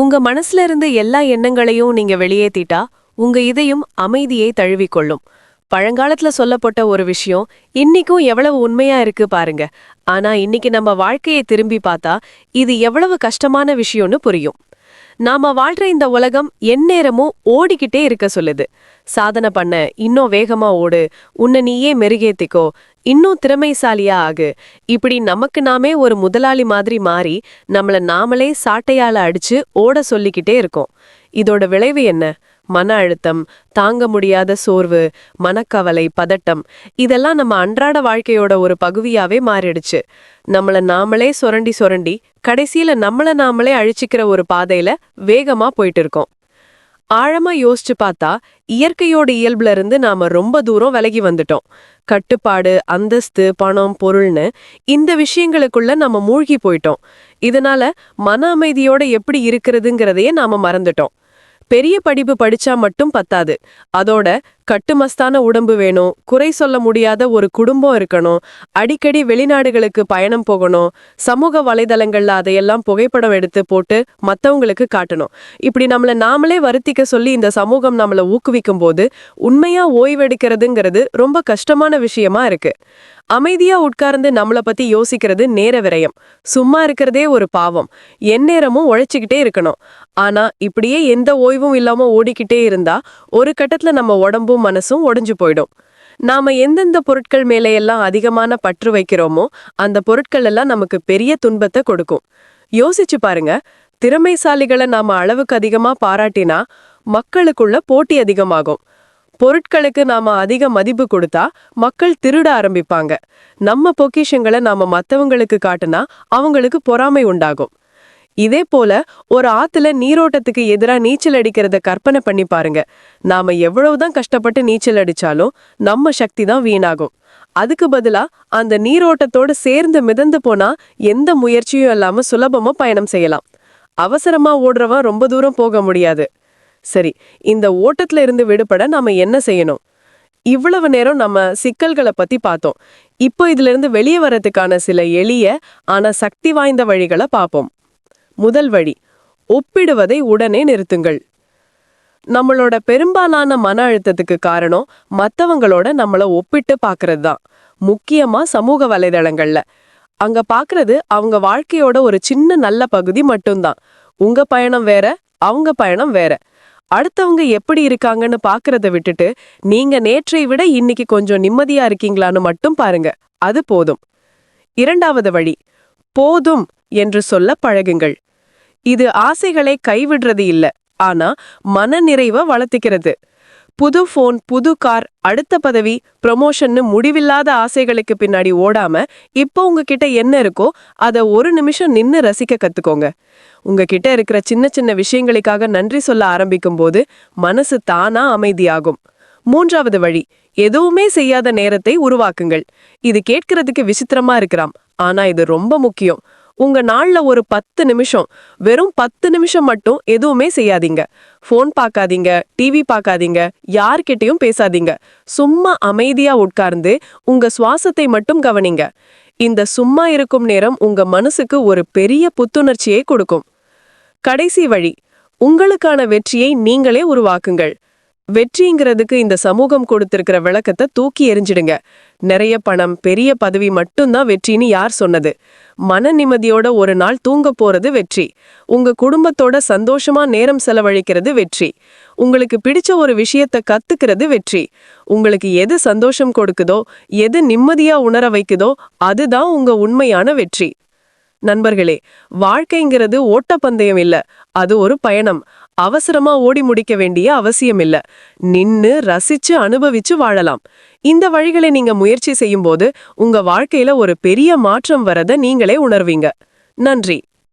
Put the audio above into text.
உங்க மனசுல இருந்து எல்லா எண்ணங்களையும் நீங்க வெளியேத்திட்டா உங்க இதயம் அமைதியை தழுவிக்கொள்ளும். பழங்காலத்துல சொல்லப்பட்ட ஒரு விஷயம் இன்னைக்கும் எவ்வளவு உண்மையா இருக்கு பாருங்க. ஆனா இன்னைக்கு நம்ம வாழ்க்கையை திரும்பி பார்த்தா இது எவ்வளவு கஷ்டமான விஷயம்னு புரியும். நாம வாழ்ற இந்த உலகம் எந்நேரமும் ஓடிக்கிட்டே இருக்க சொல்லுது. சாதனை பண்ண இன்னும் வேகமா ஓடு. உன்னை நீயே மெருகேத்திக்கோ. இன்னும் திறமைசாலியா ஆகு. இப்படி நமக்கு நாமே ஒரு முதலாளி மாதிரி மாறி நம்மள நாமளே சாட்டையால அடிச்சு ஓட சொல்லிக்கிட்டே இருக்கோம். இதோட விளைவு என்ன? மன அழுத்தம் தாங்க முடியாத சோர்வு மனக்கவலை பதட்டம் இதெல்லாம் நம்ம அன்றாட வாழ்க்கையோட ஒரு பகுதியாவே மாறிடுச்சு. நம்மள நாமளே சுரண்டி சுரண்டி கடைசியில நம்மள நாமளே அழிச்சிக்கிற ஒரு பாதையில வேகமா போயிட்டு இருக்கோம். ஆழமா யோசிச்சு பார்த்தா இயற்கையோட இயல்புல இருந்து நாம ரொம்ப தூரம் விலகி வந்துட்டோம். கட்டுப்பாடு அந்தஸ்து பணம் பொருள்னு இந்த விஷயங்களுக்குள்ள நம்ம மூழ்கி போயிட்டோம். இதனால மன அமைதியோட எப்படி இருக்கிறதுங்கிறதையே நாம மறந்துட்டோம். பெரிய படிப்பு படிச்சா மட்டும் பத்தாது. அதோட கட்டுமஸ்தான உடம்பு வேணும். குறை சொல்ல முடியாத ஒரு குடும்பம் இருக்கணும். அடிக்கடி வெளிநாடுகளுக்கு பயணம் போகணும். சமூக வலைதளங்கள்ல அதையெல்லாம் புகைப்படம் எடுத்து போட்டு மத்தவங்களுக்கு காட்டணும். இப்படி நம்மள நாமளே வருத்திக்க சொல்லி இந்த சமூகம் நம்மளை ஊக்குவிக்கும் போது உண்மையா ஓய்வெடுக்கிறதுங்கிறது ரொம்ப கஷ்டமான விஷயமா இருக்கு. அமைதியா உட்கார்ந்து நம்மள பத்தி யோசிக்கிறது நேர விரயம். சும்மா இருக்கிறதே ஒரு பாவம். எந்நேரமும் உழைச்சிக்கிட்டே இருக்கணும். ஆனா இப்படியே எந்த ஓய்வும் இல்லாம ஓடிக்கிட்டே இருந்தா ஒரு கட்டத்துல நம்ம உடம்பும் மனசும் ஒடிஞ்சு போயிடும். நாம எந்தெந்த பொருட்கள் மேலையெல்லாம் அதிகமான பற்று வைக்கிறோமோ அந்த பொருட்கள் எல்லாம் நமக்கு பெரிய துன்பத்தை கொடுக்கும். யோசிச்சு பாருங்க திறமைசாலிகளை நாம அளவுக்கு அதிகமா பாராட்டினா மக்களுக்குள்ள போட்டி அதிகமாகும். பொருட்களுக்கு நாம அதிக மதிப்பு கொடுத்தா மக்கள் திருட ஆரம்பிப்பாங்க. நம்ம பொக்கிஷங்களை நாம மத்தவங்களுக்கு காட்டுனா அவங்களுக்கு பொறாமை உண்டாகும். இதே போல ஒரு ஆத்துல நீரோட்டத்துக்கு எதிரா நீச்சல் அடிக்கிறத கற்பனை பண்ணி பாருங்க. நாம எவ்வளவுதான் கஷ்டப்பட்டு நீச்சல் அடிச்சாலும் நம்ம சக்தி தான் வீணாகும். அதுக்கு பதிலா அந்த நீரோட்டத்தோட சேர்ந்து மிதந்து போனா எந்த முயற்சியும் இல்லாம சுலபமா பயணம் செய்யலாம். அவசரமா ஓடுறவன் ரொம்ப தூரம் போக முடியாது. சரி இந்த ஓட்டத்துல இருந்து விடுபட நாம என்ன செய்யணும்? இவ்வளவு நேரம் நம்ம சிக்கல்களை பத்தி பார்த்தோம். இப்போ இதுல இருந்து வெளியே வரதுக்கான சில எளிய ஆனா சக்தி வாய்ந்த வழிகளை பார்ப்போம். முதல் வழி ஒப்பிடுவதை உடனே நிறுத்துங்கள். நம்மளோட பெரும்பாலான மன அழுத்தத்துக்கு காரணம் மத்தவங்களோட நம்மள ஒப்பிட்டு பாக்குறது தான் முக்கியமா சமூக வலைதளங்களில். அங்க பாக்குறது அவங்க வாழ்க்கையோட ஒரு சின்ன நல்ல பகுதி மட்டும்தான். உங்க பயணம் வேற அவங்க பயணம் வேற. அடுத்தவங்க எப்படி இருக்காங்கன்னு பார்க்கறத விட்டுட்டு நீங்க நேற்றை விட இன்னைக்கு கொஞ்சம் நிம்மதியா இருக்கீங்களான்னு மட்டும் பாருங்க. அது போதும். இரண்டாவது வழி போதும் என்று சொல்ல பழகுங்கள். இது ஆசைகளை கைவிடுறது இல்ல. ஆனா மனநிறைவை வளர்த்துக்கிறது. புது ஃபோன் புது கார் அடுத்த பதவி ப்ரமோஷன்னு முடிவில்லாத ஆசைகளுக்கு பின்னாடி ஓடாம இப்போ உங்ககிட்ட என்ன இருக்கோ அத ஒரு நிமிஷம் நின்னு ரசிக்க கத்துக்கோங்க. உங்ககிட்ட இருக்கிற சின்ன சின்ன விஷயங்களுக்காக நன்றி சொல்ல ஆரம்பிக்கும் போது மனசு தானா அமைதியாகும். மூன்றாவது வழி எதுவுமே செய்யாத நேரத்தை உருவாக்குங்கள். இது கேட்கறதுக்கு விசித்திரமா இருக்கிறாம் ஆனா இது ரொம்ப முக்கியம். உங்க நாள்ல ஒரு பத்து நிமிஷம் வெறும் பத்து நிமிஷம் மட்டும் எதுவுமே செய்யாதீங்க. ஃபோன் பார்க்காதீங்க டிவி பார்க்காதீங்க யார்கிட்டயும் பேசாதீங்க. சும்மா அமைதியா உட்கார்ந்து உங்க சுவாசத்தை மட்டும் கவனிங்க. இந்த சும்மா இருக்கும் நேரம் உங்க மனசுக்கு ஒரு பெரிய புத்துணர்ச்சியை கொடுக்கும். கடைசி வழி உங்களுக்கான வெற்றியை நீங்களே உருவாக்குங்கள். வெற்றிங்கிறதுக்கு இந்த சமூகம் கொடுத்திருக்கிற விளக்கத்தை தூக்கி எரிஞ்சிடுங்க நிறைய பணம் பெரிய பதவி மட்டும்தான் வெற்றின்னு யார் சொன்னது? மன நிம்மதியோட ஒரு நாள் தூங்க போறது வெற்றி. உங்க குடும்பத்தோட சந்தோஷமா நேரம் செலவழிக்கிறது வெற்றி. உங்களுக்கு பிடிச்ச ஒரு விஷயத்தை கத்துக்கிறது வெற்றி. உங்களுக்கு எது சந்தோஷம் கொடுக்குதோ எது நிம்மதியா உணர வைக்குதோ அதுதான் உங்க உண்மையான வெற்றி. நண்பர்களே வாழ்க்கைங்கிறது ஓட்டப்பந்தயம் இல்ல. அது ஒரு பயணம். அவசரமா ஓடி முடிக்க வேண்டிய அவசியம் இல்ல நின்னு ரசிச்சு அனுபவிச்சு வாழலாம். இந்த வழிகளை நீங்க முயற்சி செய்யும் போது உங்க வாழ்க்கையில ஒரு பெரிய மாற்றம் வரத நீங்களே உணர்வீங்க. நன்றி.